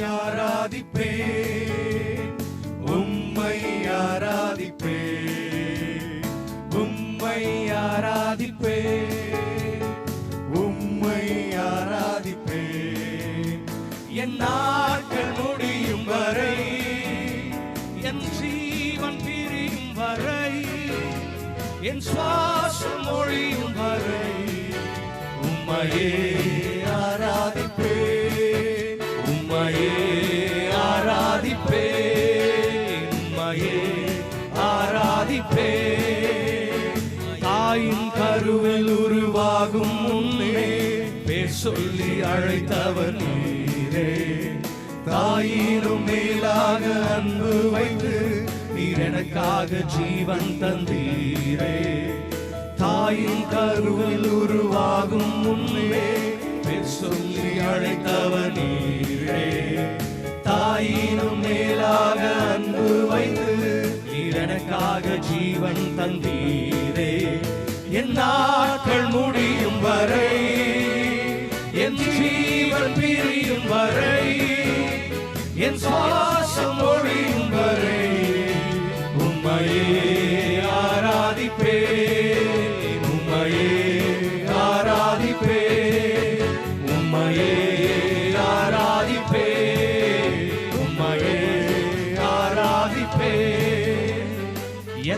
ஆராதிப்பேன். உம்மை ஆராதிப்பேன். உம்மை ஆராதிப்பேன். உம்மை ஆராதிப்பேன். என் நாட்கள் முடியும் வரை என் ஜீவன் பிரியும் வரை என் சுவாசம் மொழியும் வரை உம்மையே தாயின் கருவில் உருவாகும் முன்னே பேர் சொல்லி அழைத்தவர் நீரே. தாயினும் மேலாக அன்பு வைத்து நீர் எனக்காக ஜீவன் தந்தீரே. தாயின் கருவில் உருவாகும் முன்னே பேர் சொல்லி அழைத்தவர் நீரே. தாயினும் மேலாக அன்பு வைத்து நீர் எனக்காக ஜீவன் தந்தீர். நாட்கள் முடியும் வரை என் ஜீவன் பிரியும் வரை என் சுவாசம் ஒழியும் வரை உண்மையே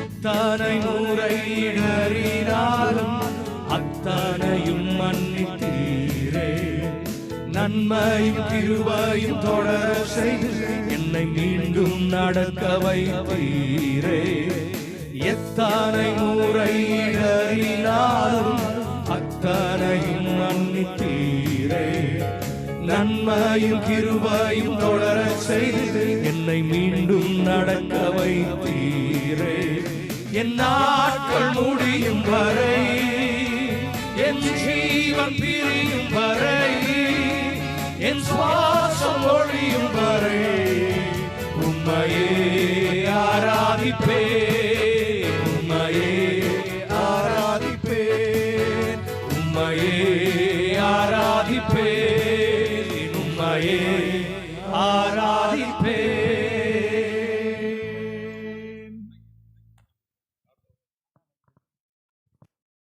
எத்தனை முறை இடறினாலும் அத்தனையும் மன்னித்தீரே. நன்மையும் கிருபையும் தொடர செய்து என்னை மீண்டும் நடக்க வைத்தீரே. எத்தனை முறை இடறினாலும் அத்தனையும் மன்னித்தீரே. நன்மையும் கிருபையும் தொடர செய்து என்னை மீண்டும் நடக்க வைத்து என் நாட்கள் முடியும் வரை என் ஜீவன் பிரியும் வரை என் சுவாசம் ஒழியும் வரை உண்மையே ஆராதிப்பே உண்மையே ஆராதிப்பே உண்மையே ஆராதிப்பே உண்மையே ஆராதிப்பே